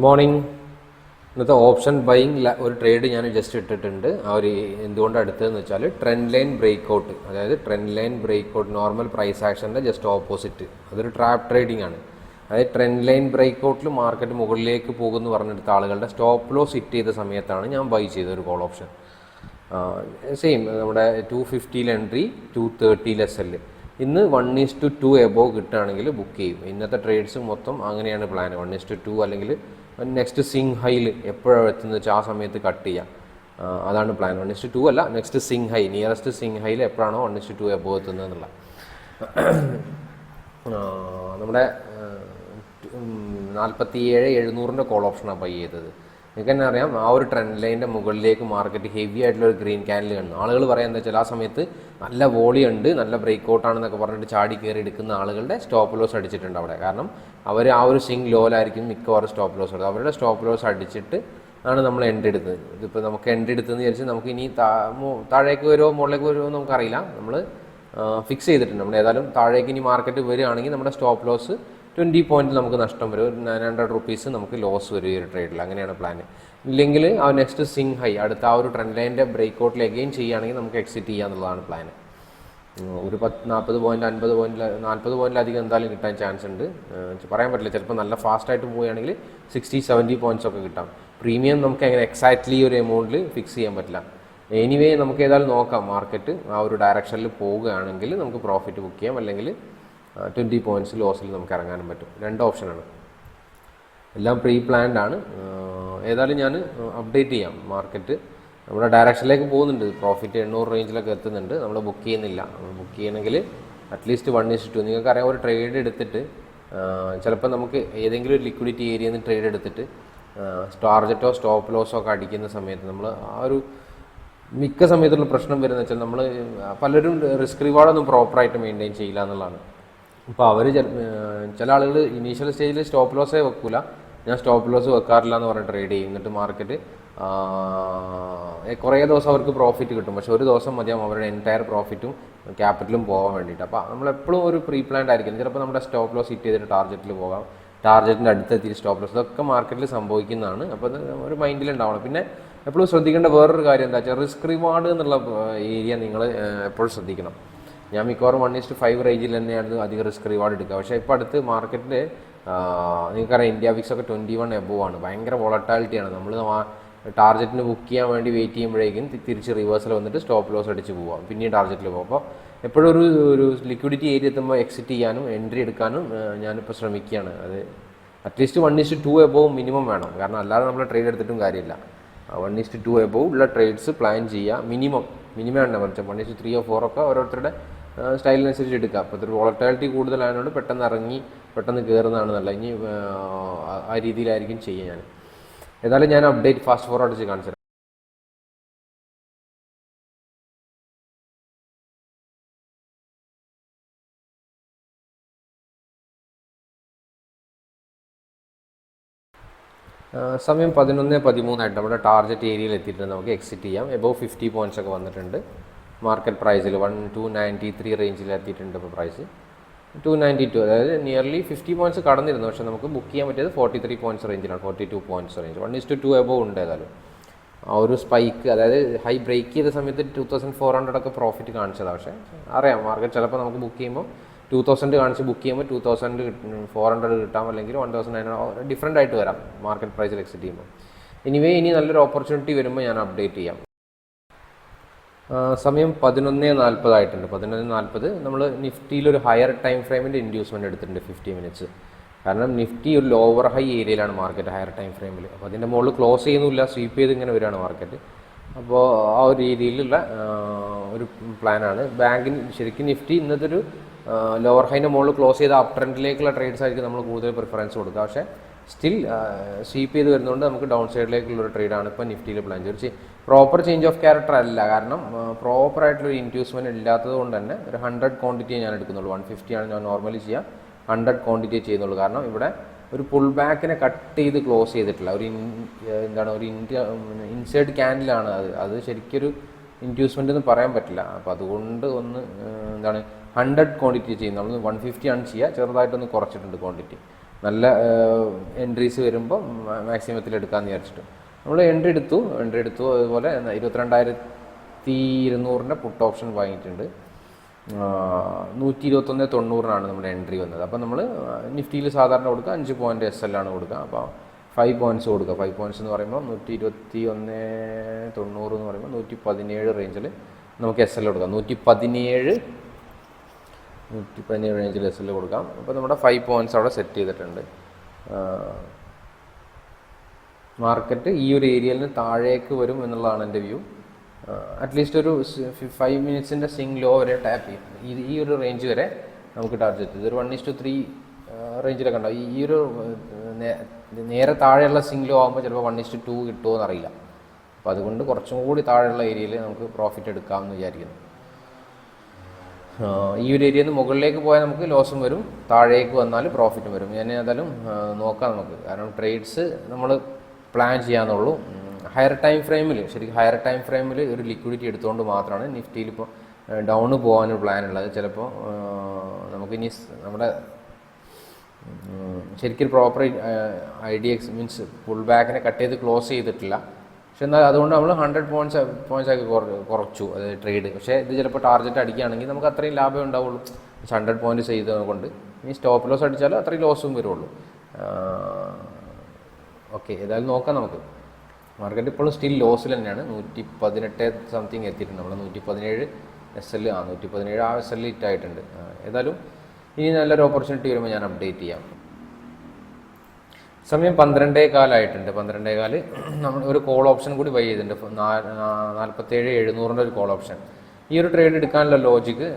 Morning. ഇന്നത്തെ option buying ഒരു trade ഞാൻ ജസ്റ്റ് ഇട്ടിട്ടുണ്ട്. ആ ഒരു എന്തുകൊണ്ട് അടുത്തതെന്ന് വെച്ചാൽ ട്രെൻഡ് ലൈൻ ബ്രേക്ക് ഔട്ട് അതായത് trend line break out normal price ആക്ഷന്റെ just opposite അതൊരു ട്രാപ്പ് ട്രേഡിംഗ് ആണ്. അതായത് ട്രെൻഡ് ലൈൻ ബ്രേക്ക് ഔട്ടിൽ മാർക്കറ്റ് മുകളിലേക്ക് പോകുമെന്ന് പറഞ്ഞെടുത്ത ആളുകളുടെ സ്റ്റോപ്പ് ലോസ് ഹിറ്റ് ചെയ്ത സമയത്താണ് ഞാൻ ബൈ ചെയ്ത ഒരു കോൾ ഓപ്ഷൻ സെയിം നമ്മുടെ ടു ഫിഫ്റ്റിയിൽ എൻട്രി ടു തേർട്ടിയിൽ എസ് എൽ ഇന്ന് one is to two above കിട്ടുകയാണെങ്കിൽ ബുക്ക് ചെയ്യും. ഇന്നത്തെ ട്രേഡ്സ് മൊത്തം അങ്ങനെയാണ് plan one is to two അല്ലെങ്കിൽ നെക്സ്റ്റ് സിങ് ഹൈയിൽ എപ്പോഴാണ് എത്തുന്നത്? വെച്ചാൽ ആ സമയത്ത് കട്ട് ചെയ്യാം. അതാണ് plan one is to two അല്ല. Next swing high nearest swing ഹൈയിൽ എപ്പോഴാണോ വൺ ഇസ്റ്റ് ടു എബോ എത്തുന്നത് എന്നുള്ള. നമ്മുടെ നാൽപ്പത്തി ഏഴ് എഴുന്നൂറിന്റെ കോൾ ഓപ്ഷനാണ് ബൈ ചെയ്തത്. നിങ്ങൾക്ക് തന്നെ അറിയാം ആ ഒരു ട്രെൻഡ് ലൈനിന്റെ മുകളിലേക്ക് മാർക്കറ്റ് ഹെവി ആയിട്ടുള്ള ഒരു ഗ്രീൻ ക്യാൻഡിൽ കാണുന്നു ആളുകൾ പറയാൻ എന്താ വെച്ചാൽ ആ സമയത്ത് നല്ല വോളി ഉണ്ട് നല്ല ബ്രേക്ക് ഔട്ടാണെന്നൊക്കെ പറഞ്ഞിട്ട് ചാടി കയറി എടുക്കുന്ന ആളുകളുടെ സ്റ്റോപ്പ് ലോസ് അടിച്ചിട്ടുണ്ട് അവിടെ. കാരണം അവർ ആ ഒരു സിങ് ലോലായിരിക്കും മിക്കവാറും സ്റ്റോപ്പ് ലോസ് എടുത്തത് അവരുടെ സ്റ്റോപ്പ് ലോസ് അടിച്ചിട്ട് ആണ് നമ്മൾ എൻഡ് എടുത്തത്. ഇതിപ്പോൾ നമുക്ക് എൻഡ് എടുത്തെന്ന് വിചാരിച്ച് നമുക്ക് ഇനി താഴേക്ക് വരുമോ മുകളിലേക്ക് വരുമോ എന്ന് നമുക്കറിയില്ല. നമ്മൾ ഫിക്സ് ചെയ്തിട്ടുണ്ട്. നമ്മൾ ഏതായാലും താഴേക്ക് ഇനി മാർക്കറ്റ് വരികയാണെങ്കിൽ നമ്മുടെ സ്റ്റോപ്പ് ലോസ് ട്വന്റി പോയിന്റ് നമുക്ക് നഷ്ടം വരും. ഒരു നയൻ ഹൺഡ്രഡ് റുപ്പീസ് നമുക്ക് ലോസ് വരും ഈ ഒരു ട്രേഡിൽ അങ്ങനെയാണ് പ്ലാൻ ഇല്ലെങ്കിൽ ആ നെക്സ്റ്റ് സിങ് ഹൈ അടുത്ത ആ ഒരു ട്രെൻഡ് ലൈന്റെ ബ്രേക്ക് ഔട്ടിൽ എഗെയിൻ ചെയ്യുകയാണെങ്കിൽ നമുക്ക് എക്സിറ്റ് ചെയ്യാന്നുള്ളതാണ് പ്ലാൻ ഒരു പത്ത് നാൽപ്പത് പോയിന്റ് അൻപത് പോയിന്റ് നാൽപ്പത് പോയിന്റിലധികം എന്തായാലും കിട്ടാൻ ചാൻസ് ഉണ്ട്. പറയാൻ പറ്റില്ല. ചിലപ്പോൾ നല്ല ഫാസ്റ്റായിട്ട് പോവുകയാണെങ്കിൽ സിക്സ്റ്റി സെവന്റി പോയിന്റ്സ് ഒക്കെ കിട്ടാം. പ്രീമിയം നമുക്ക് അങ്ങനെ എക്സാക്ട്ലി ഒരു എമൗണ്ടിൽ ഫിക്സ് ചെയ്യാൻ പറ്റില്ല. എനിവേ നമുക്ക് ഏതായാലും നോക്കാം മാർക്കറ്റ് ആ ഒരു ഡയറക്ഷനിൽ പോവുകയാണെങ്കിൽ നമുക്ക് പ്രോഫിറ്റ് ബുക്ക് ചെയ്യാം. അല്ലെങ്കിൽ ട്വന്റി പോയിന്റ്സ് ലോസിൽ നമുക്ക് ഇറങ്ങാനും പറ്റും. രണ്ട് ഓപ്ഷനാണ് എല്ലാം പ്രീ പ്ലാൻഡ് ആണ് ഏതായാലും ഞാൻ അപ്ഡേറ്റ് ചെയ്യാം മാർക്കറ്റ് നമ്മുടെ ഡയറക്ഷനിലേക്ക് പോകുന്നുണ്ട്. പ്രോഫിറ്റ് എണ്ണൂറ് റേഞ്ചിലൊക്കെ എത്തുന്നുണ്ട്. നമ്മൾ ബുക്ക് ചെയ്യുന്നില്ല. നമ്മൾ ബുക്ക് ചെയ്യണമെങ്കിൽ അറ്റ്ലീസ്റ്റ് വൺ ഇസ് ടു നിങ്ങൾക്കറിയാം ഒരു ട്രേഡ് എടുത്തിട്ട് ചിലപ്പോൾ നമുക്ക് ഏതെങ്കിലും ഒരു ലിക്വിഡിറ്റി ഏരിയയിൽ നിന്ന് ട്രേഡ് എടുത്തിട്ട് ടാർജറ്റോ സ്റ്റോപ്പ് ലോസോ ഒക്കെ അടിക്കുന്ന സമയത്ത് നമ്മൾ ആ ഒരു മിക്ക സമയത്തുള്ള പ്രശ്നം വരുന്നത് വെച്ചാൽ നമ്മൾ പലരും റിസ്ക് റിവാർഡൊന്നും പ്രോപ്പറായിട്ട് മെയിന്റെയിൻ ചെയ്യില്ല എന്നുള്ളതാണ്. അപ്പോൾ അവർ ചില ആളുകൾ ഇനീഷ്യൽ സ്റ്റേജിൽ സ്റ്റോപ്പ് ലോസേ വെക്കൂല. ഞാൻ സ്റ്റോപ്പ് ലോസ് വെക്കാറില്ല എന്ന് പറഞ്ഞ് ട്രേഡ് ചെയ്യും. എന്നിട്ട് മാർക്കറ്റ് കുറേ ദിവസം അവർക്ക് പ്രോഫിറ്റ് കിട്ടും. പക്ഷെ ഒരു ദിവസം മതിയാവും അവരുടെ എന്റയർ പ്രോഫിറ്റും ക്യാപിറ്റലും പോകാൻ വേണ്ടിയിട്ട്. അപ്പോൾ നമ്മളെപ്പോഴും ഒരു പ്രീ പ്ലാൻഡ് ആയിരിക്കും ചിലപ്പോൾ നമ്മുടെ സ്റ്റോപ്പ് ലോസ് ഹിറ്റ് ചെയ്തിട്ട് ടാർഗറ്റിൽ പോകാം. ടാർഗറ്റിന്റെ അടുത്തെത്തി സ്റ്റോപ്പ് ലോസ് ഇതൊക്കെ മാർക്കറ്റിൽ സംഭവിക്കുന്നതാണ്. അപ്പോൾ അത് ഒരു മൈൻഡിൽ ഉണ്ടാവണം. പിന്നെ എപ്പോഴും ശ്രദ്ധിക്കേണ്ട വേറൊരു കാര്യം എന്താ വെച്ചാൽ റിസ്ക് റിവാർഡ് എന്നുള്ള ഏരിയ നിങ്ങൾ എപ്പോഴും ശ്രദ്ധിക്കണം. ഞാൻ മിക്കവാറും വൺ ഇസ്റ്റ് ഫൈവ് റേഞ്ചിൽ തന്നെയാണ് അധികം റിസ്ക് റിവാർഡ് എടുക്കുക. പക്ഷേ ഇപ്പോൾ അടുത്ത് മാർക്കറ്റിൽ നിങ്ങൾക്കറിയാം ഇന്ത്യ ഫിക്സ് ഒക്കെ ട്വന്റി വൺ എബോവ് ആണ്. ഭയങ്കര വോളറ്റാലിറ്റിയാണ് നമ്മൾ ടാർജറ്റിന് ബുക്ക് ചെയ്യാൻ വേണ്ടി വെയിറ്റ് ചെയ്യുമ്പോഴേക്കും തിരിച്ച് റിവേഴ്സൽ വന്നിട്ട് സ്റ്റോപ്പ് ലോസ് അടിച്ച് പോവാം. പിന്നെയും ടാർജറ്റിൽ പോകും അപ്പോൾ എപ്പോഴും ഒരു ഒരു ലിക്വിഡിറ്റി ഏരിയ എത്തുമ്പോൾ എക്സിറ്റ് ചെയ്യാനും എൻട്രി എടുക്കാനും ഞാനിപ്പോൾ ശ്രമിക്കുകയാണ്. അത് at least one is to two above minimum വേണം. കാരണം അല്ലാതെ നമ്മൾ ട്രേഡ് എടുത്തിട്ടും കാര്യമില്ല. One is to two above ഉള്ള ട്രേഡ്സ് പ്ലാൻ ചെയ്യുക. മിനിമം മിനിമം ആണ് പറഞ്ഞത് വൺ ഇസ്റ്റ് ത്രീയോ ഫോർ ഒക്കെ ഓരോരുത്തരുടെ സ്റ്റൈലിനനുസരിച്ച് എടുക്കുക. അപ്പോൾ ഇതൊരു വോളറ്റാലിറ്റി കൂടുതലായതുകൊണ്ട് പെട്ടെന്ന് ഇറങ്ങി പെട്ടെന്ന് കയറുന്നതാണ് നല്ല ഇനി ആ, രീതിയിലായിരിക്കും ചെയ്യുക ഞാൻ. ഏതായാലും ഞാൻ അപ്ഡേറ്റ് ഫാസ്റ്റ് ഫോർവേഡ് ചെയ്ത് കാണിച്ചു സമയം പതിനൊന്ന് പതിമൂന്നായിട്ട് നമ്മുടെ ടാർഗറ്റ് ഏരിയയിൽ എത്തിയിട്ടുണ്ട്. നമുക്ക് എക്സിറ്റ് ചെയ്യാം. എബോവ് ഫിഫ്റ്റി പോയിന്റ്സ് ഒക്കെ വന്നിട്ടുണ്ട്. മാർക്കറ്റ് പ്രൈസിൽ വൺ ടു നയന്റി ത്രീ റേഞ്ചിൽ എത്തിയിട്ടുണ്ട് ഇപ്പോൾ പ്രൈസ് ടു നയന്റി ടു അതായത് നിയർലി ഫിഫ്റ്റി പോയിന്റ്സ് കടന്നിരുന്നു. പക്ഷേ നമുക്ക് ബുക്ക് ചെയ്യാൻ പറ്റിയത് ഫോർട്ടി ത്രീ പോയിന്റ്സ് റേഞ്ചിലാണ് forty two points range one is two above ഉണ്ട് ഏതായാലും. ആ ഒരു സ്പൈക്ക് അതായത് ഹൈ ബ്രേക്ക് ചെയ്ത സമയത്ത് ടു തൗസൻഡ് ഫോർ ഹൺഡ്രഡ് ഒക്കെ പ്രോഫിറ്റ് കാണിച്ചതാണ് പക്ഷേ അറിയാം മാർക്കറ്റ് ചിലപ്പോൾ നമുക്ക് ബുക്ക് ചെയ്യുമ്പോൾ ടു തൗസൻഡ് കാണിച്ച് ബുക്ക് ചെയ്യുമ്പോൾ ടു തൗസൻഡ് ഫോർ ഹൺഡ്രഡ് കിട്ടാം അല്ലെങ്കിൽ വൺ തൗസൻഡ് നയൻ ഡിഫറെന്റ് ആയിട്ട് വരാം മാർക്കറ്റ് പ്രൈസിൽ എക്സിറ്റ് ചെയ്യുമ്പോൾ എനിവേ ഇനി നല്ലൊരു ഓപ്പർച്യൂണിറ്റി വരുമ്പോൾ ഞാൻ അപ്ഡേറ്റ് ചെയ്യാം. സമയം പതിനൊന്ന് നാൽപ്പതായിട്ടുണ്ട്. പതിനൊന്ന് നാൽപ്പത് നമ്മൾ നിഫ്റ്റിയിൽ ഒരു ഹയർ ടൈം ഫ്രെയിമിന്റെ ഇൻഡ്യൂസ്മെന്റ് എടുത്തിട്ടുണ്ട് ഫിഫ്റ്റി മിനിറ്റ്സ് കാരണം നിഫ്റ്റി ഒരു ലോവർ ഹൈ ഏരിയയിലാണ് മാർക്കറ്റ് ഹയർ ടൈം ഫ്രെയിമിൽ അപ്പോൾ അതിന്റെ മുകളിൽ ക്ലോസ് ചെയ്യുന്നില്ല സ്വീപ്പ് ചെയ്ത് ഇങ്ങനെ വരികയാണ് മാർക്കറ്റ് അപ്പോൾ ആ ഒരു രീതിയിലുള്ള ഒരു പ്ലാനാണ് ബാങ്കിന് ശരിക്കും നിഫ്റ്റി ഇന്നത്തെ ഒരു ലോവർ ഹൈന്റെ മുകളിൽ ക്ലോസ് ചെയ്ത അപ് ട്രെൻഡിലേക്കുള്ള ട്രേഡ്സ് ആയിരിക്കും നമ്മൾ കൂടുതൽ പ്രിഫറൻസ് കൊടുക്കുക. പക്ഷേ സ്റ്റിൽ സ്വീപ്പ് ചെയ്ത് വരുന്നതുകൊണ്ട് നമുക്ക് ഡൗൺ സൈഡിലേക്കുള്ള ഒരു ട്രേഡാണ് ഇപ്പോൾ നിഫ്റ്റിയിൽ പ്ലാൻ ചെയ്ത് പ്രോപ്പർ ചേഞ്ച് ഓഫ് ക്യാരക്ടർ അല്ല. കാരണം പ്രോപ്പർ ആയിട്ടുള്ള ഇൻഡ്യൂസ്മെന്റ് ഇല്ലാത്തത് കൊണ്ട് തന്നെ ഒരു ഹൺഡ്രഡ് ക്വാണ്ടിറ്റിയെ ഞാൻ എടുക്കുന്നുള്ളൂ. വൺ ഫിഫ്റ്റിയാണ് ഞാൻ നോർമലി ചെയ്യുക ഹൺഡ്രഡ് ക്വാണ്ടിറ്റിയെ ചെയ്യുന്നുള്ളൂ. കാരണം ഇവിടെ ഒരു പുൾ ബാക്കിനെ കട്ട് ചെയ്ത് ക്ലോസ് ചെയ്തിട്ടില്ല. ഒരു എന്താണ് ഒരു ഇന്ത്യ ഇൻസൈഡ് ക്യാൻഡിലാണ് അത്. അത് ശരിക്കൊരു ഇൻഡ്യൂസ്മെന്റ് എന്ന് പറയാൻ പറ്റില്ല. അപ്പോൾ അതുകൊണ്ട് ഒന്ന് എന്താണ് ഹൺഡ്രഡ് ക്വാണ്ടിറ്റി ചെയ്യുന്നത് നമ്മൾ വൺ ഫിഫ്റ്റി ആണ് ചെയ്യുക ചെറുതായിട്ടൊന്ന് കുറച്ചിട്ടുണ്ട് ക്വാണ്ടിറ്റി നല്ല എൻട്രീസ് വരുമ്പോൾ മാക്സിമത്തിൽ എടുക്കാമെന്ന് വിചാരിച്ചിട്ട്. നമ്മൾ എൻട്രി എടുത്തു എൻട്രി എടുത്തു അതുപോലെ ഇരുപത്തിരണ്ടായിരത്തി ഇരുന്നൂറിന്റെ പുട്ട് ഓപ്ഷൻ വാങ്ങിയിട്ടുണ്ട്. നൂറ്റി ഇരുപത്തൊന്ന് തൊണ്ണൂറിനാണ് നമ്മുടെ എൻട്രി വന്നത്. അപ്പോൾ നമ്മൾ നിഫ്റ്റിയിൽ സാധാരണ കൊടുക്കുക അഞ്ച് പോയിന്റ് എസ് എല്ലാണ് കൊടുക്കുക. അപ്പോൾ ഫൈവ് പോയിന്റ്സ് കൊടുക്കുക. ഫൈവ് പോയിന്റ്സ് എന്ന് പറയുമ്പോൾ നൂറ്റി ഇരുപത്തി ഒന്ന് തൊണ്ണൂറ് എന്ന് പറയുമ്പോൾ നൂറ്റി പതിനേഴ് റേഞ്ചിൽ നമുക്ക് എസ് എൽ കൊടുക്കാം. നൂറ്റി പതിനേഴ് നൂറ്റി പതിനേഴ് റേഞ്ചിൽ എസ് എൽ കൊടുക്കാം. അപ്പോൾ നമ്മുടെ ഫൈവ് പോയിന്റ്സ് അവിടെ സെറ്റ് ചെയ്തിട്ടുണ്ട്. മാർക്കറ്റ് ഈ ഒരു ഏരിയയിൽ താഴേക്ക് വരും എന്നുള്ളതാണ് എന്റെ വ്യൂ അറ്റ്ലീസ്റ്റ് ഒരു ഫൈവ് മിനിറ്റ്സിന്റെ സിങ് ലോ വരെ ടാപ്പ് ചെയ്യും. ഈ ഒരു റേഞ്ച് വരെ നമുക്ക് ടാർഗറ്റ് ഇതൊരു വൺ ഇസ് ടു ത്രീ റേഞ്ചിലൊക്കെ ഉണ്ടാവും. ഈ- ഒരു നേരെ താഴെയുള്ള സിങ് ലോ ആകുമ്പോൾ ചിലപ്പോൾ വൺ ഇസ് ടു കിട്ടുമോ എന്നറിയില്ല അപ്പോൾ അതുകൊണ്ട് കുറച്ചും കൂടി താഴെയുള്ള ഏരിയയിൽ നമുക്ക് പ്രോഫിറ്റ് എടുക്കാമെന്ന് വിചാരിക്കുന്നു. ഈ ഒരു ഏരിയയിൽ നിന്ന് മുകളിലേക്ക് പോയാൽ നമുക്ക് ലോസും വരും. താഴേക്ക് വന്നാൽ പ്രോഫിറ്റും വരും. ഞാൻ ഏതായാലും നോക്കാം നമുക്ക്. കാരണം ട്രേഡ്സ് നമ്മൾ പ്ലാൻ ചെയ്യാന്നുള്ളൂ. ഹയർ ടൈം ഫ്രെയിമിൽ ശരിക്കും ഹയർ ടൈം ഫ്രെയിമിൽ ഒരു ലിക്വിഡിറ്റി എടുത്തുകൊണ്ട് മാത്രമാണ് നിഫ്റ്റിയിൽ ഇപ്പോൾ ഡൗൺ പോകാനൊരു പ്ലാൻ ഉള്ളത്. ചിലപ്പോൾ നമുക്ക് ഇനി നമ്മുടെ ശരിക്കും proper I D X means pull ബാക്കിനെ cut ചെയ്ത് ക്ലോസ് ചെയ്തിട്ടില്ല. പക്ഷെ എന്നാൽ അതുകൊണ്ട് നമ്മൾ ഹൺഡ്രഡ് പോയിന്റ്സ് പോയിന്റ്സ് ആക്കി കുറച്ചു. അത് ട്രേഡ് പക്ഷേ ഇത് ചിലപ്പോൾ ടാർജറ്റ് അടിക്കുകയാണെങ്കിൽ നമുക്ക് അത്രയും ലാഭമേ ഉണ്ടാവുള്ളൂ. ഹൺഡ്രഡ് പോയിന്റ് ചെയ്തത് കൊണ്ട് ഇനി സ്റ്റോപ്പ് ലോസ് അടിച്ചാലും അത്രയും ലോസും വരുള്ളൂ. ഓക്കെ ഏതായാലും നോക്കാം നമുക്ക്. മാർക്കറ്റ് ഇപ്പോഴും സ്റ്റിൽ ലോസിൽ തന്നെയാണ്. നൂറ്റി പതിനെട്ട് സംതിങ് എത്തിയിട്ടുണ്ട്. നമ്മൾ നൂറ്റി പതിനേഴ് എസ് എൽ ആ നൂറ്റി പതിനേഴ് ആ എസ് എൽ ഹിറ്റ് ആയിട്ടുണ്ട് ഏതായാലും ഇനി നല്ലൊരു ഓപ്പർച്യൂണിറ്റി വരുമ്പോൾ ഞാൻ അപ്ഡേറ്റ് ചെയ്യാം. സമയം പന്ത്രണ്ടേ കാലായിട്ടുണ്ട് പന്ത്രണ്ടേ കാൽ നമ്മൾ ഒരു കോൾ ഓപ്ഷൻ കൂടി വൈ ചെയ്തിട്ടുണ്ട്. നാൽപ്പത്തേഴ് എഴുന്നൂറിന്റെ ഒരു കോൾ ഓപ്ഷൻ ഈ ഒരു ട്രേഡ് എടുക്കാനുള്ള ലോജിക്ക്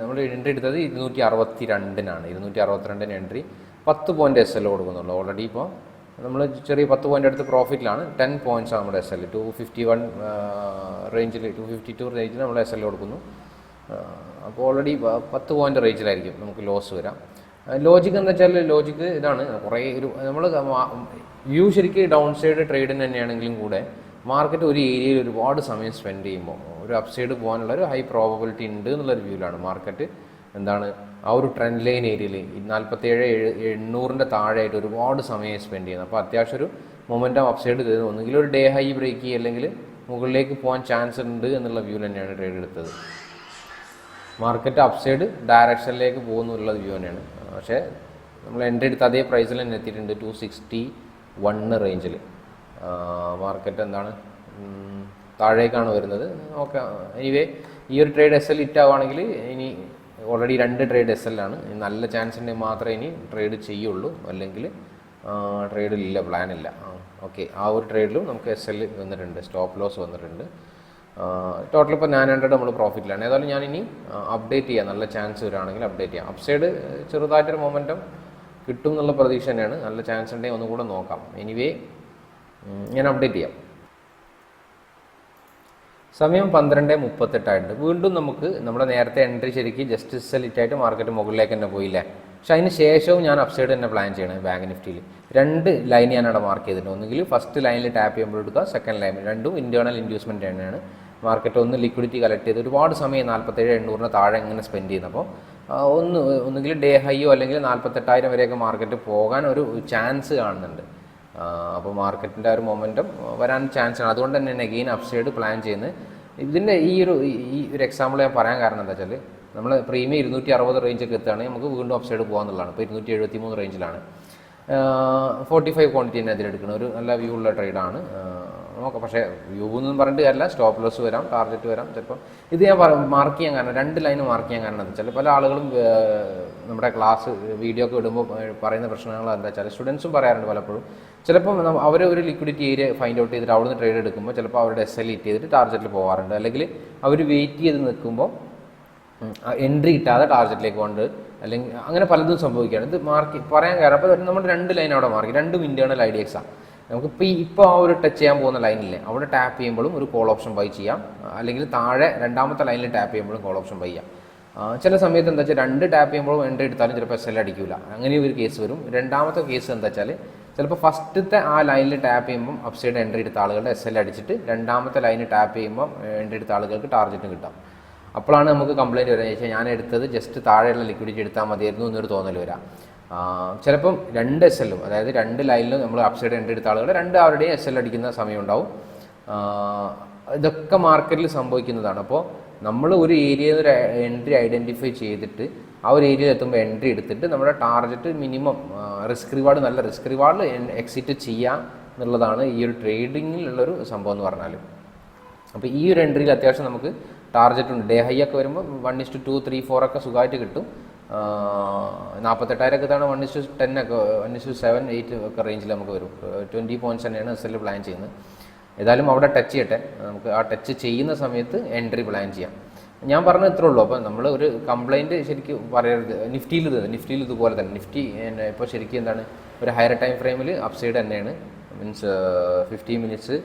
നമ്മൾ എൻട്രി എടുത്തത് ഇരുന്നൂറ്റി അറുപത്തി രണ്ടിനാണ് ഇരുന്നൂറ്റി അറുപത്തിരണ്ടിന് എൻട്രി പത്ത് പോയിന്റ് എസ് എൽ കൊടുക്കുന്നുള്ളൂ. ഓൾറെഡി ഇപ്പോൾ നമ്മൾ ചെറിയ പത്ത് പോയിന്റ് അടുത്ത് പ്രോഫിറ്റിലാണ് ടെൻ ആണ് നമ്മുടെ S L two fifty one റേഞ്ചിൽ ടു ഫിഫ്റ്റി ടു റേഞ്ചിൽ നമ്മൾ എസ് എൽ കൊടുക്കുന്നു. അപ്പോൾ ഓൾറെഡി പത്ത് പോയിന്റ് റേഞ്ചിലായിരിക്കും നമുക്ക് ലോസ് വരാം. ലോജിക്ക് എന്താ വെച്ചാൽ ലോജിക്ക് ഇതാണ്. കുറേ ഒരു നമ്മൾ യു ശരിക്കും ഡൗൺ സൈഡ് ട്രേഡിന് തന്നെയാണെങ്കിലും കൂടെ മാർക്കറ്റ് ഒരു ഏരിയയിൽ ഒരുപാട് സമയം സ്പെൻഡ് ചെയ്യുമ്പോൾ ഒരു അപ്സൈഡ് പോകാനുള്ള ഒരു ഹൈ പ്രോബബിലിറ്റി ഉണ്ട് എന്നുള്ളൊരു വ്യൂവിലാണ് മാർക്കറ്റ് എന്താണ്? ആ ഒരു ട്രെൻഡ് ലൈൻ ഏരിയയിൽ നാൽപ്പത്തേഴ് എണ്ണൂറിന്റെ താഴെയായിട്ട് ഒരുപാട് സമയം സ്പെൻഡ് ചെയ്യുന്നത് അപ്പോൾ അത്യാവശ്യം ഒരു മൊമെന്റം അപ്സൈഡ് തരുന്നു. ഒന്നുകിൽ ഒരു ഡേ ഹൈ ബ്രേക്ക് ചെയ്യുക അല്ലെങ്കിൽ മുകളിലേക്ക് പോകാൻ ചാൻസ് ഉണ്ട് എന്നുള്ള വ്യൂ തന്നെയാണ് ട്രേഡ് എടുത്തത്. മാർക്കറ്റ് അപ്സൈഡ് ഡയറക്ഷനിലേക്ക് പോകുന്നു എന്നുള്ള വ്യൂ തന്നെയാണ്. പക്ഷേ നമ്മൾ എൻട്രി എടുത്ത അതേ പ്രൈസിൽ തന്നെ എത്തിയിട്ടുണ്ട് ടു സിക്സ്റ്റി വണ്ണ് റേഞ്ചിൽ മാർക്കറ്റ് എന്താണ്? താഴേക്കാണ് വരുന്നത്. നോക്കാം. എനിവേ ഈ ഒരു ട്രേഡ് എസ് എൽ ഹിറ്റ് ആവുകയാണെങ്കിൽ ഇനി ഓൾറെഡി രണ്ട് ട്രേഡ് എസ് ഇനി നല്ല ചാൻസ് ഉണ്ടെങ്കിൽ മാത്രമേ ഇനി ട്രേഡ് ചെയ്യുള്ളൂ. അല്ലെങ്കിൽ ട്രേഡിലില്ല പ്ലാനില്ല ഓക്കെ ആ ഒരു ട്രേഡിലും നമുക്ക് എസ് എൽ വന്നിട്ടുണ്ട്. സ്റ്റോപ്പ് ലോസ് വന്നിട്ടുണ്ട്. ടോട്ടൽ ഇപ്പോൾ നയൻ ഹൺഡ്രഡ് നമ്മൾ പ്രോഫിറ്റിലാണ് ഏതായാലും ഞാൻ ഇനി അപ്ഡേറ്റ് ചെയ്യാം. നല്ല ചാൻസ് വരികയാണെങ്കിൽ അപ്ഡേറ്റ് ചെയ്യാം. അപ്സൈഡ് ചെറുതായിട്ടൊരു മൊമെന്റം കിട്ടും എന്നുള്ള പ്രതീക്ഷ തന്നെയാണ്. നല്ല ചാൻസ് ഉണ്ടെങ്കിൽ ഒന്നുകൂടെ നോക്കാം. എനിവേ ഞാൻ അപ്ഡേറ്റ് ചെയ്യാം. സമയം പന്ത്രണ്ട് മുപ്പത്തെട്ടായിട്ടുണ്ട്. വീണ്ടും നമുക്ക് നമ്മുടെ നേരത്തെ എൻട്രി ശരിക്കും ജസ്റ്റ് സെലിറ്റായിട്ട് മാർക്കറ്റ് മുകളിലേക്ക് തന്നെ പോയില്ലേ? പക്ഷേ അതിന് ശേഷവും ഞാൻ അപ്സൈഡ് തന്നെ പ്ലാൻ ചെയ്യണം ബാങ്ക് നിഫ്റ്റിയിൽ രണ്ട് ലൈൻ ഞാൻ അവിടെ മാർക്ക് ചെയ്തിട്ടുണ്ട്. ഒന്നുകിൽ ഫസ്റ്റ് ലൈനിൽ ടാപ്പ് ചെയ്യുമ്പോൾ എടുക്കുക സെക്കൻഡ് ലൈൻ രണ്ടും ഇന്റേണൽ ഇൻഡ്യൂസ്മെന്റ് തന്നെയാണ്. മാർക്കറ്റ് ഒന്ന് ലിക്വിഡിറ്റി കളക്ട് ചെയ്ത് ഒരുപാട് സമയം നാൽപ്പത്തേഴ് എണ്ണൂറിന് താഴെ ഇങ്ങനെ സ്പെൻഡ് ചെയ്യുന്നപ്പോൾ ഒന്ന് ഒന്നുകിൽ ഡേ ഹൈയോ അല്ലെങ്കിൽ നാൽപ്പത്തെട്ടായിരം വരെയൊക്കെ മാർക്കറ്റ് പോകാൻ ഒരു ചാൻസ് കാണുന്നുണ്ട്. അപ്പോൾ മാർക്കറ്റിന്റെ ഒരു മൊമെന്റം വരാൻ ചാൻസ് ആണ്. അതുകൊണ്ട് തന്നെ എഗെയിൻ അപ്സൈഡ് പ്ലാൻ ചെയ്യുന്നത്. ഇതിന്റെ ഈ ഒരു ഈ ഒരു എക്സാമ്പിൾ ഞാൻ പറയാൻ കാരണം എന്താ വെച്ചാൽ നമ്മൾ പ്രീമിയം ഇരുന്നൂറ്റി അറുപത് റേഞ്ചൊക്കെ എത്തുകയാണെങ്കിൽ നമുക്ക് വീണ്ടും അപ്സൈഡ് പോകാമെന്നുള്ളതാണ് ഇപ്പോൾ ഇരുന്നൂറ്റി എഴുപത്തി മൂന്ന് റേഞ്ചിലാണ് ഫോർട്ടി ഫൈവ് ക്വാണ്ടിറ്റി തന്നെ അതിലെടുക്കുന്നത്. ഒരു നല്ല വ്യൂ ഉള്ള ട്രേഡാണ് നോക്കാം. പക്ഷേ യൂന്നും എന്ന് പറഞ്ഞിട്ട് കാര്യമില്ല. സ്റ്റോപ്പ് ലോസ് വരാം ടാർഗറ്റ് വരാം. ചിലപ്പോൾ ഇത് ഞാൻ മാർക്ക് ചെയ്യാൻ കാരണം രണ്ട് ലൈൻ മാർക്ക് ചെയ്യാൻ കാരണം എന്താ വെച്ചാൽ പല ആളുകളും നമ്മുടെ ക്ലാസ് വീഡിയോ ഒക്കെ ഇടുമ്പോൾ പറയുന്ന പ്രശ്നങ്ങൾ എന്താ വെച്ചാൽ സ്റ്റുഡൻസും പറയാറുണ്ട് പലപ്പോഴും. ചിലപ്പം അവർ ഒരു ലിക്വിഡിറ്റി ഏരിയ ഫൈൻഡ് ഔട്ട് ചെയ്തിട്ട് അവിടുന്ന് ട്രേഡ് എടുക്കുമ്പോൾ ചിലപ്പോൾ അവരുടെ എസ് എൽ ഇറ്റ് ചെയ്തിട്ട് ടാർഗറ്റിൽ പോകാറുണ്ട് അല്ലെങ്കിൽ അവർ വെയിറ്റ് ചെയ്ത് നിൽക്കുമ്പോൾ എൻട്രി കിട്ടാതെ ടാർഗറ്റിലേക്ക് കൊണ്ട് അല്ലെങ്കിൽ അങ്ങനെ പലതും സംഭവിക്കുകയാണ്. ഇത് മാർക്ക് പറയാൻ കാരണം അപ്പോൾ നമ്മൾ രണ്ട് ലൈൻ അവിടെ മാർക്ക് രണ്ടും ഇന്റേണൽ ഐ ഡി എക്സ് ആണ് നമുക്ക് ഇപ്പോൾ ഈ ഇപ്പോൾ ആ ഒരു ടച്ച് ചെയ്യാൻ പോകുന്ന ലൈനില്ലേ അവിടെ ടാപ്പ് ചെയ്യുമ്പോഴും ഒരു കോൾ ഓപ്ഷൻ ബൈ ചെയ്യാം. അല്ലെങ്കിൽ താഴെ രണ്ടാമത്തെ ലൈനിൽ ടാപ്പ് ചെയ്യുമ്പോഴും കോൾ ഓപ്ഷൻ ബൈ ചെയ്യാം. ചില സമയത്ത് എന്താ വെച്ചാൽ രണ്ട് ടാപ്പ് ചെയ്യുമ്പോഴും എൻട്രി എടുത്താലും ചിലപ്പോൾ എസ് എൽ അടിക്കില്ല അങ്ങനെ ഒരു കേസ് വരും. രണ്ടാമത്തെ കേസ് എന്താ വെച്ചാൽ ചിലപ്പോൾ ഫസ്റ്റത്തെ ആ ലൈനിൽ ടാപ്പ് ചെയ്യുമ്പോൾ അപ്സൈഡ് എൻട്രി എടുത്ത ആളുകളുടെ എസ് എൽ അടിച്ചിട്ട് രണ്ടാമത്തെ ലൈനിൽ ടാപ്പ് ചെയ്യുമ്പം എൻട്രി എടുത്ത ആളുകൾക്ക് ടാർഗറ്റ് കിട്ടാം. അപ്പോഴാണ് നമുക്ക് കംപ്ലയിന്റ് വരാൻ ചോദിച്ചാൽ ഞാൻ എടുത്തത് ജസ്റ്റ് താഴെയുള്ള ലിക്വിഡിറ്റി എടുത്താൽ മതിയായിരുന്നു എന്നൊരു തോന്നൽ വരാം. ചിലപ്പം രണ്ട് എസ് എല്ലും അതായത് രണ്ട് ലൈനിലും നമ്മൾ അപ്സൈഡ് എൻട്രി എടുത്ത ആളുകൾ രണ്ട് അവരുടെയും എസ് എൽ അടിക്കുന്ന സമയം ഉണ്ടാവും ഇതൊക്കെ മാർക്കറ്റിൽ സംഭവിക്കുന്നതാണ്. അപ്പോൾ നമ്മൾ ഒരു ഏരിയയിൽ ഒരു എൻട്രി ഐഡന്റിഫൈ ചെയ്തിട്ട് ആ ഒരു ഏരിയയിൽ എത്തുമ്പോൾ എൻട്രി എടുത്തിട്ട് നമ്മുടെ ടാർഗറ്റ് മിനിമം റിസ്ക് റിവാർഡ് നല്ല റിസ്ക് റിവാർഡ് എക്സിറ്റ് ചെയ്യുക എന്നുള്ളതാണ് ഈ ഒരു ട്രേഡിങ്ങിലുള്ളൊരു സംഭവം എന്ന് പറഞ്ഞാൽ അപ്പോൾ ഈ ഒരു എൻട്രിയിൽ അത്യാവശ്യം നമുക്ക് ടാർഗറ്റ് ഉണ്ട്. ഡേ ഹൈ ഒക്കെ വരുമ്പോൾ one is to two three four ഒക്കെ സുഖമായിട്ട് കിട്ടും. നാൽപ്പത്തെട്ടായിരം ഒക്കെ തവണ വൺ ഇഷ്യൂ ടെൻ ഒക്കെ one is to seven eight ഒക്കെ റേഞ്ചിൽ നമുക്ക് വരും. ട്വന്റി പോയിന്റ്സ് തന്നെയാണ് എസ് എൽ പ്ലാൻ ചെയ്യുന്നത്. ഏതായാലും അവിടെ ടച്ച് ചെയ്യട്ടെ. നമുക്ക് ആ ടച്ച് ചെയ്യുന്ന സമയത്ത് എൻട്രി പ്ലാൻ ചെയ്യാം. ഞാൻ പറഞ്ഞത് ഇത്രേ ഉള്ളൂ. അപ്പോൾ നമ്മൾ ഒരു കംപ്ലൈന്റ് ശരിക്കും പറയരുത്. നിഫ്റ്റിയിൽ ഇത് നിഫ്റ്റിയിൽ ഇതുപോലെ തന്നെ. നിഫ്റ്റി ഇപ്പോൾ ശരിക്കും എന്താണ്? ഒരു ഹയർ ടൈം ഫ്രെയിമിൽ അപ്സൈഡ് തന്നെയാണ്. മീൻസ് ഫിഫ്റ്റി മിനിറ്റ്സ്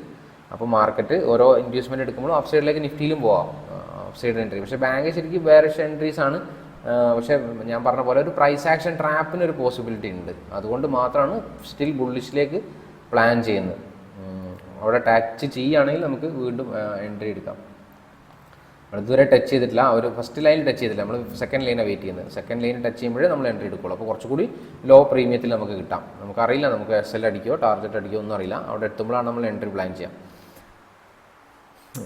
അപ്പോൾ മാർക്കറ്റ് ഓരോ ഇൻഡ്യൂസ്മെന്റ് എടുക്കുമ്പോഴും അപ്സൈഡിലേക്ക് നിഫ്റ്റിയിലും പോവാം. അപ്സൈഡ് സൈഡ് എൻട്രി പക്ഷേ ബാങ്ക് ശരിക്കും വേറെ എൻട്രീസ് ആണ്. പക്ഷേ ഞാൻ പറഞ്ഞ പോലെ ഒരു പ്രൈസ് ആക്ഷൻ ട്രാപ്പിന് ഒരു പോസിബിലിറ്റി ഉണ്ട്. അതുകൊണ്ട് മാത്രമാണ് സ്റ്റിൽ ബുള്ളിഷിലേക്ക് പ്ലാൻ ചെയ്യുന്നത്. അവിടെ ടച്ച് ചെയ്യുകയാണെങ്കിൽ നമുക്ക് വീണ്ടും എൻട്രി എടുക്കാം. ഇതുവരെ ടച്ച് ചെയ്തിട്ടില്ല. അവർ ഫസ്റ്റ് ലൈനിൽ ടച്ച് ചെയ്തില്ല നമ്മൾ സെക്കൻഡ് ലൈനാണ് വെയിറ്റ് ചെയ്യുന്നത്. സെക്കൻഡ് ലൈനിൽ ടച്ച് ചെയ്യുമ്പോഴേ നമ്മൾ എൻട്രി എടുക്കുള്ളൂ. അപ്പോൾ കുറച്ചുകൂടി ലോ പ്രീമിയത്തിൽ നമുക്ക് കിട്ടാം. നമുക്കറിയില്ല നമുക്ക് എസ് എൽ അടിക്കോ ടാർഗറ്റ് അടിക്കുകയോ ഒന്നും അറിയില്ല. അവിടെ എത്തുമ്പോഴാണ് നമ്മൾ എൻട്രി പ്ലാൻ ചെയ്യാം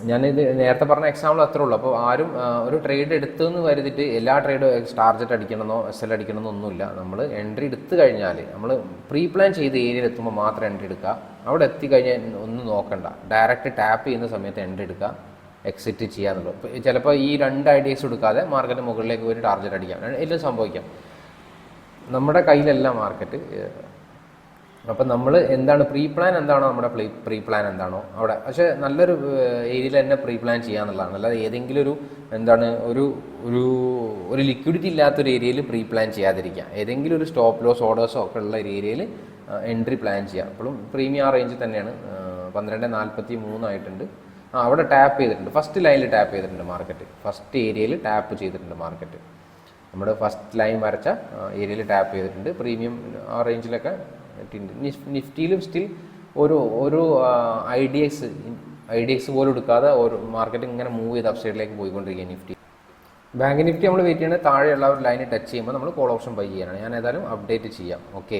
ഞാനിത് നേരത്തെ പറഞ്ഞ എക്സാമ്പിൾ അത്രേ ഉള്ളൂ. അപ്പോൾ ആരും ഒരു ട്രേഡ് എടുത്തു എന്ന് കരുതിയിട്ട് എല്ലാ ട്രേഡും ടാർജറ്റ് അടിക്കണമെന്നോ എസ് എൽ അടിക്കണമെന്നോ ഒന്നുമില്ല. നമ്മൾ എൻട്രി എടുത്തു കഴിഞ്ഞാൽ നമ്മൾ പ്രീ പ്ലാൻ ചെയ്ത ഏരിയയിൽ എത്തുമ്പോൾ മാത്രം എൻട്രി എടുക്കുക. അവിടെ എത്തിക്കഴിഞ്ഞാൽ ഒന്നും നോക്കണ്ട. ഡയറക്റ്റ് ടാപ്പ് ചെയ്യുന്ന സമയത്ത് എൻട്രി എടുക്കുക. എക്സിറ്റ് ചെയ്യാന്നുള്ളൂ ഇപ്പോൾ ചിലപ്പോൾ ഈ രണ്ട് ഐഡിയസ് എടുക്കാതെ മാർക്കറ്റ് മുകളിലേക്ക് ഒരു ടാർജറ്റ് അടിക്കാം. എല്ലാം സംഭവിക്കാം. നമ്മുടെ കയ്യിലല്ല മാർക്കറ്റ് അപ്പം നമ്മൾ എന്താണ് പ്രീ പ്ലാൻ എന്താണോ നമ്മുടെ പ്രീ പ്ലാൻ എന്താണോ അവിടെ പക്ഷേ നല്ലൊരു ഏരിയയിൽ തന്നെ പ്രീ പ്ലാൻ ചെയ്യാന്നുള്ളതാണ്. അല്ലാതെ ഏതെങ്കിലും ഒരു എന്താണ് ഒരു ഒരു ഒരു ലിക്വിഡിറ്റി ഇല്ലാത്തൊരു ഏരിയയിൽ പ്രീ പ്ലാൻ ചെയ്യാതിരിക്കുക. ഏതെങ്കിലും ഒരു സ്റ്റോപ്പ് ലോസ് ഓർഡേഴ്സോ ഒക്കെ ഉള്ള ഒരു ഏരിയയിൽ എൻട്രി പ്ലാൻ ചെയ്യാം അപ്പോഴും പ്രീമിയം ആ റേഞ്ചിൽ തന്നെയാണ്. പന്ത്രണ്ട് നാൽപ്പത്തി മൂന്നായിട്ടുണ്ട് ആ അവിടെ ടാപ്പ് ചെയ്തിട്ടുണ്ട്. ഫസ്റ്റ് ലൈനിൽ ടാപ്പ് ചെയ്തിട്ടുണ്ട് മാർക്കറ്റ് ഫസ്റ്റ് ഏരിയയിൽ ടാപ്പ് ചെയ്തിട്ടുണ്ട് മാർക്കറ്റ് നമ്മുടെ ഫസ്റ്റ് ലൈൻ വരച്ച ഏരിയയിൽ ടാപ്പ് ചെയ്തിട്ടുണ്ട്. പ്രീമിയം ആ റേഞ്ചിലൊക്കെ നിഫ്റ്റിയിലും സ്റ്റിൽ ഒരു ഒരു I D X I D X പോലും എടുക്കാതെ ഒരു മാർക്കറ്റ് ഇങ്ങനെ മൂവ് ചെയ്ത് അപ്സൈഡിലേക്ക് പോയിക്കൊണ്ടിരിക്കുകയാണ് നിഫ്റ്റി. ബാങ്ക് നിഫ്റ്റി നമ്മൾ വെയിറ്റ് ചെയ്യുന്നത് താഴെയുള്ള ഒരു ലൈനിൽ ടച്ച് ചെയ്യുമ്പോൾ നമ്മൾ കോൾ ഓപ്ഷൻ ബൈ ചെയ്യാനാണ് ഞാൻ ഏതായാലും അപ്ഡേറ്റ് ചെയ്യാം. ഓക്കെ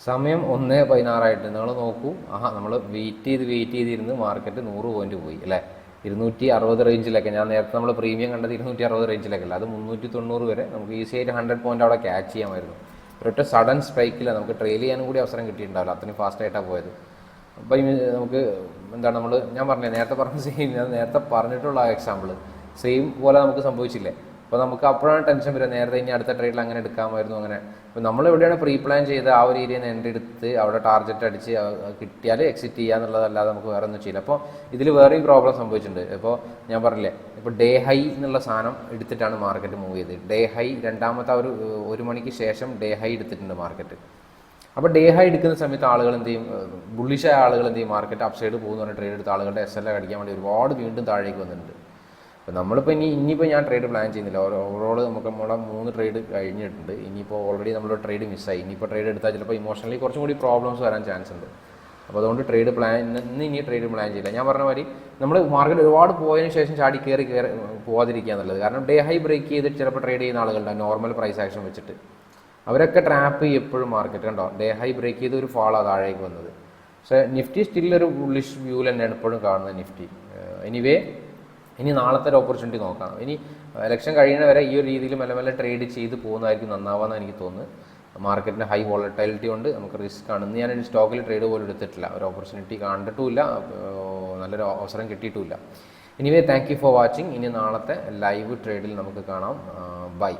സമയം ഒന്ന് പതിനാറായിട്ട് നിങ്ങൾ നോക്കൂ. ആഹാ നമ്മൾ വെയിറ്റ് ചെയ്ത് വെയിറ്റ് ചെയ്തിരുന്ന് മാർക്കറ്റ് നൂറ് പോയിന്റ് പോയി അല്ലേ? ഇരുന്നൂറ്റി അറുപത് റേഞ്ചിലൊക്കെ ഞാൻ നേരത്തെ നമ്മൾ പ്രീമിയം കണ്ടത് ഇരുന്നൂറ്റി അറുപത് റേഞ്ചിലൊക്കെ അല്ല. അത് മുന്നൂറ്റി തൊണ്ണൂറ് വരെ നമുക്ക് ഈസി ആയിട്ട് ഹൺഡ്രഡ് പോയിന്റ് അവിടെ ക്യാച്ച് ചെയ്യാമായിരുന്നു. ഒരൊറ്റ സഡൻ സ്ട്രൈക്കിൽ നമുക്ക് ട്രെയിൽ ചെയ്യാനും കൂടി അവസരം കിട്ടിയിട്ടുണ്ടാവില്ല. അത്രയും ഫാസ്റ്റ് ആയിട്ടാണ് പോയത്. അപ്പം നമുക്ക് എന്താണ് നമ്മൾ ഞാൻ പറഞ്ഞത് നേരത്തെ പറഞ്ഞ സെയിം ഞാൻ നേരത്തെ പറഞ്ഞിട്ടുള്ള ആ എക്സാമ്പിൾ സെയിം പോലെ നമുക്ക് സംഭവിച്ചില്ലേ? അപ്പോൾ നമുക്ക് അപ്പോഴാണ് ടെൻഷൻ വരിക. നേരത്തെ ഇനി അടുത്ത ട്രേഡിൽ അങ്ങനെ എടുക്കാമായിരുന്നു അങ്ങനെ. അപ്പോൾ നമ്മൾ എവിടെയാണ് പ്രീ പ്ലാൻ ചെയ്ത് ആ ഒരു ഏരിയയിൽ എൻട്രി എടുത്ത് അവിടെ ടാർഗറ്റ് അടിച്ച് കിട്ടിയാൽ എക്സിറ്റ് ചെയ്യുക എന്നുള്ളതല്ലാതെ നമുക്ക് വേറെ ഒന്നും ചെയ്യില്ല. അപ്പോൾ ഇതിൽ വേറെയും പ്രോബ്ലം സംഭവിച്ചിട്ടുണ്ട്. ഇപ്പോൾ ഞാൻ പറഞ്ഞില്ലേ ഇപ്പോൾ ഡേ ഹൈ എന്നുള്ള സാധനം എടുത്തിട്ടാണ് മാർക്കറ്റ് മൂവ് ചെയ്തത്. ഡേ ഹൈ രണ്ടാമത്തെ ഒരു ഒരു മണിക്ക് ശേഷം ഡേ ഹൈ എടുത്തിട്ടുണ്ട് മാർക്കറ്റ് അപ്പോൾ ഡേ ഹൈ എടുക്കുന്ന സമയത്ത് ആളുകൾ എന്ത് ചെയ്യും? ബുള്ളിഷായ ആളുകൾ എന്ത് ചെയ്യും? മാർക്കറ്റ് അപ്സൈഡ് പോകുന്ന ട്രേഡ് എടുത്ത ആളുകളുടെ എസ് എൽ അടിക്കാൻ വേണ്ടി ഒരുപാട് വീണ്ടും താഴേക്ക് വന്നിട്ടുണ്ട്. അപ്പോൾ നമ്മളിപ്പോൾ ഇനി ഇനിയിപ്പോൾ ഞാൻ ട്രേഡ് പ്ലാൻ ചെയ്യുന്നില്ല. ഓവറോൾ നമുക്ക് നമ്മളെ മൂന്ന് ട്രേഡ് കഴിഞ്ഞിട്ടുണ്ട്. ഇനിയിപ്പോൾ ഓൾറെഡി നമ്മൾ ട്രേഡ് മിസ്സായി ഇനിയിപ്പോൾ ട്രേഡ് എടുത്താൽ ചിലപ്പോൾ ഇമോഷണലി കുറച്ചും കൂടി പ്രോബ്ലംസ് വരാൻ ചാൻസ് ഉണ്ട്. അപ്പോൾ അതുകൊണ്ട് ട്രേഡ് പ്ലാൻ ഇന്ന് ഇനി ട്രേഡ് പ്ലാൻ ചെയ്യില്ല. ഞാൻ പറഞ്ഞ മാതിരി നമ്മൾ മാർക്കറ്റ് ഒരുപാട് പോയതിനു ശേഷം ചാടി കയറി കയറി പോകാതിരിക്കുക എന്നുള്ളത് കാരണം ഡേ ഹൈ ബ്രേക്ക് ചെയ്തിട്ട് ചിലപ്പോൾ ട്രേഡ് ചെയ്യുന്ന ആളുകളുണ്ടാവും നോർമൽ പ്രൈസ് ആക്ഷൻ വെച്ചിട്ട്. അവരൊക്കെ ട്രാപ്പ് ചെയ്യും എപ്പോഴും മാർക്കറ്റ് കണ്ടോ? ഡേ ഹൈ ബ്രേക്ക് ചെയ്ത് ഒരു ഫാളാ താഴേക്ക് വന്നത്. പക്ഷേ നിഫ്റ്റി സ്റ്റിൽ ഒരു ബുള്ളിഷ് വ്യൂവിൽ തന്നെയാണ് എപ്പോഴും കാണുന്നത് നിഫ്റ്റി. എനിവേ ഇനി നാളത്തെ ഒരു ഓപ്പർച്യൂണിറ്റി നോക്കാം. ഇനി ഇലക്ഷൻ കഴിയുന്ന വരെ ഈ ഒരു രീതിയിൽ മെല്ലെ മെല്ലെ ട്രേഡ് ചെയ്ത് പോകുന്നതായിരിക്കും നന്നാവാന്ന് എനിക്ക് തോന്നുന്നത് മാർക്കറ്റിന് ഹൈ വോളറ്റിലിറ്റി ഉണ്ട് നമുക്ക് റിസ്ക് ആണ്. ഇന്ന് ഞാൻ സ്റ്റോക്കിൽ ട്രേഡ് പോലും എടുത്തിട്ടില്ല. ഒരു ഓപ്പർച്യൂണിറ്റി കണ്ടിട്ടുമില്ല നല്ലൊരു അവസരം കിട്ടിയിട്ടുമില്ല. Anyway thank you for watching ഇനി നാളത്തെ ലൈവ് ട്രേഡിൽ നമുക്ക് കാണാം. ബൈ